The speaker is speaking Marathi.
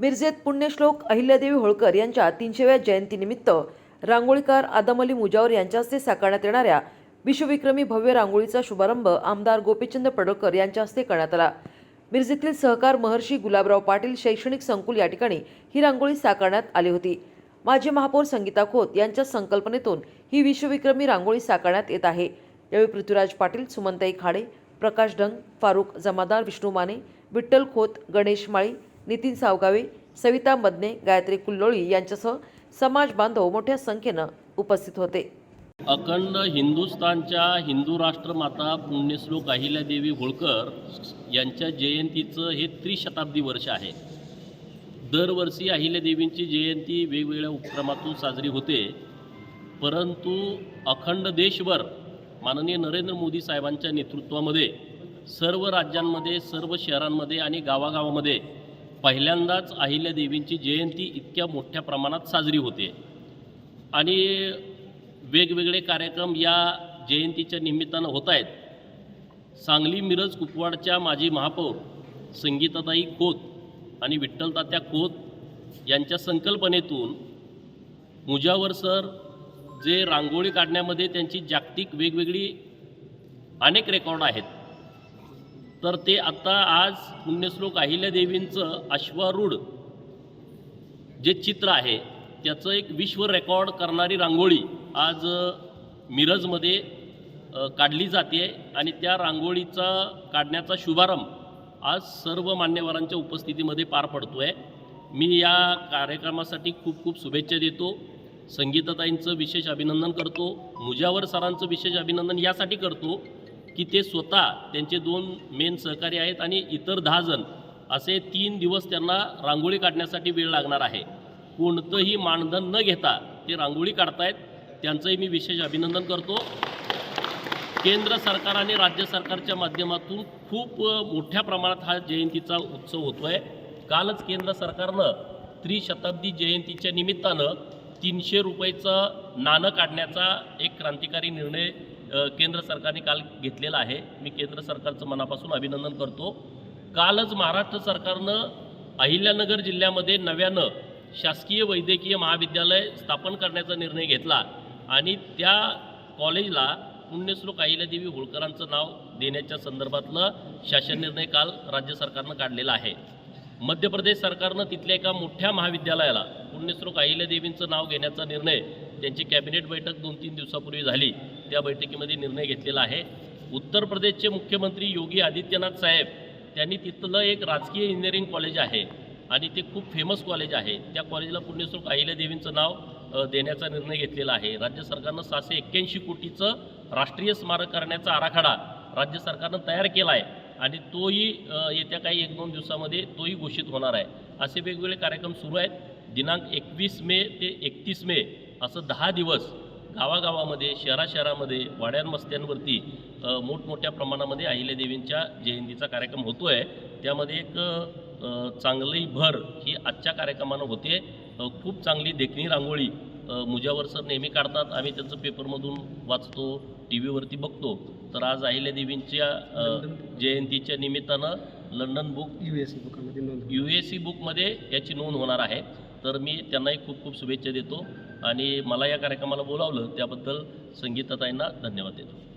मिरजेत पुण्यश्लोक अहिल्यादेवी होळकर यांच्या तीनशेव्या जयंतीनिमित्त रांगोळीकार आदम अली मुजावर यांच्या हस्ते साकारण्यात येणाऱ्या विश्वविक्रमी भव्य रांगोळीचा शुभारंभ आमदार गोपीचंद पडळकर यांच्या हस्ते करण्यात आला. मिरजेतील सहकार महर्षी गुलाबराव पाटील शैक्षणिक संकुल या ठिकाणी ही रांगोळी साकारण्यात आली होती. माजी महापौर संगीता खोत यांच्या संकल्पनेतून ही विश्वविक्रमी रांगोळी साकारण्यात येत आहे. यावेळी पृथ्वीराज पाटील सुमंताई खाडे प्रकाश डंग फारुख जमादार विष्णू माने विठ्ठल खोत गणेश माळी नितीन सावगावे सविता मदने गायत्री कुल्लोळी यांच्यासह समाज बांधव मोठ्या संख्येनं उपस्थित होते. अखंड हिंदुस्थानच्या हिंदू राष्ट्रमाता पुण्यश्लोक अहिल्यादेवी होळकर यांच्या जयंतीचं हे त्रिशताब्दी वर्ष आहे. दरवर्षी अहिल्यादेवींची जयंती वेगवेगळ्या उपक्रमातून साजरी होते. परंतु अखंड देशभर माननीय नरेंद्र मोदी साहेबांच्या नेतृत्वामध्ये सर्व राज्यांमध्ये सर्व शहरांमध्ये आणि गावागावामध्ये पहिल्यांदाच अहिल्यादेवींची जयंती इतक्या मोठ्या प्रमाणात साजरी होते. आणि वेगवेगळे कार्यक्रम या जयंतीच्या निमित्तानं होत आहेत. सांगली मिरज कुपवाडच्या माजी महापौर संगीताताई खोत आणि विठ्ठलतात्या कोत खोत यांच्या संकल्पनेतून मुजावर सर जे रांगोळी काढण्यामध्ये त्यांची जागतिक वेगवेगळी अनेक रेकॉर्ड आहेत. तर ते आत्ता आज पुण्यश्लोक अहिल्यादेवींचं अश्वारूढ जे चित्र आहे त्याचं एक विश्व रेकॉर्ड करणारी रांगोळी आज मिरजमध्ये काढली जाते आणि त्या रांगोळीचा काढण्याचा शुभारंभ आज सर्व मान्यवरांच्या उपस्थितीमध्ये पार पडतो आहे मी या कार्यक्रमासाठी खूप खूप शुभेच्छा देतो. संगीताताईंचं विशेष अभिनंदन करतो. मुजावर सरांचं विशेष अभिनंदन यासाठी करतो. की ते स्वतः त्यांचे दोन मेन सहकारी आहेत आणि इतर दहा जण असे तीन दिवस त्यांना रांगोळी काढण्यासाठी वेळ लागणार आहे. कोणतंही मानधन न घेता ते रांगोळी काढतायत. त्यांचंही मी विशेष अभिनंदन करतो. केंद्र सरकार आणि राज्य सरकारच्या माध्यमातून खूप मोठ्या प्रमाणात हा जयंतीचा उत्सव होतो आहे कालच केंद्र सरकारनं त्रिशताब्दी जयंतीच्या निमित्तानं तीनशे रुपयेचं नाणं काढण्याचा एक क्रांतिकारी निर्णय केंद्र सरकारने काल घेतलेला आहे. मी केंद्र सरकारचं मनापासून अभिनंदन करतो. कालच महाराष्ट्र सरकारनं अहिल्यानगर जिल्ह्यामध्ये नव्यानं शासकीय वैद्यकीय महाविद्यालय स्थापन करण्याचा निर्णय घेतला आणि त्या कॉलेजला पुण्यश्लोक अहिल्यादेवी होळकरांचं नाव देण्याच्या संदर्भातलं शासन निर्णय काल राज्य सरकारनं काढलेला आहे. मध्य प्रदेश सरकारनं तिथल्या एका मोठ्या महाविद्यालयाला पुण्यश्लोक अहिल्यादेवींचं नाव घेण्याचा निर्णय त्यांची कॅबिनेट बैठक दोन तीन दिवसापूर्वी झाली. त्या बैठकीमध्ये निर्णय घेतलेला आहे. उत्तर प्रदेशचे मुख्यमंत्री योगी आदित्यनाथ साहेब त्यांनी तिथलं एक राजकीय इंजिनिअरिंग कॉलेज आहे आणि ते खूप फेमस कॉलेज आहे. त्या कॉलेजला पुण्यश्लोक अहिल्यादेवींचं नाव देण्याचा निर्णय घेतलेला आहे. राज्य सरकारनं सहाशे एक्क्याऐंशी कोटीचं राष्ट्रीय स्मारक करण्याचा आराखडा राज्य सरकारनं तयार केला आहे आणि तोही येत्या काही एक दोन दिवसामध्ये तोही घोषित होणार आहे. असे वेगवेगळे कार्यक्रम सुरू आहेत. दिनांक एकवीस मे ते एकतीस मे असं दहा दिवस गावागावामध्ये शहरा शहरामध्ये वाड्यांमस्त्यांवरती मोठमोठ्या प्रमाणामध्ये अहिल्यादेवींच्या जयंतीचा कार्यक्रम होतो आहे त्यामध्ये एक चांगली भर ही आजच्या कार्यक्रमानं होते. खूप चांगली देखणी रांगोळी मुजावर सर नेहमी काढतात. आम्ही त्यांचं पेपरमधून वाचतो टी व्हीवरती बघतो. तर आज अहिल्यादेवींच्या अ, जयंतीच्या निमित्तानं लंडन बुक यू एस बुकामध्ये नोंद यू एस सी बुकमध्ये याची नोंद होणार आहे. तर मी त्यांनाही खूप खूप शुभेच्छा देतो आणि मला या कार्यक्रमाला बोलावलं त्याबद्दल संगीताताईंना धन्यवाद देतो.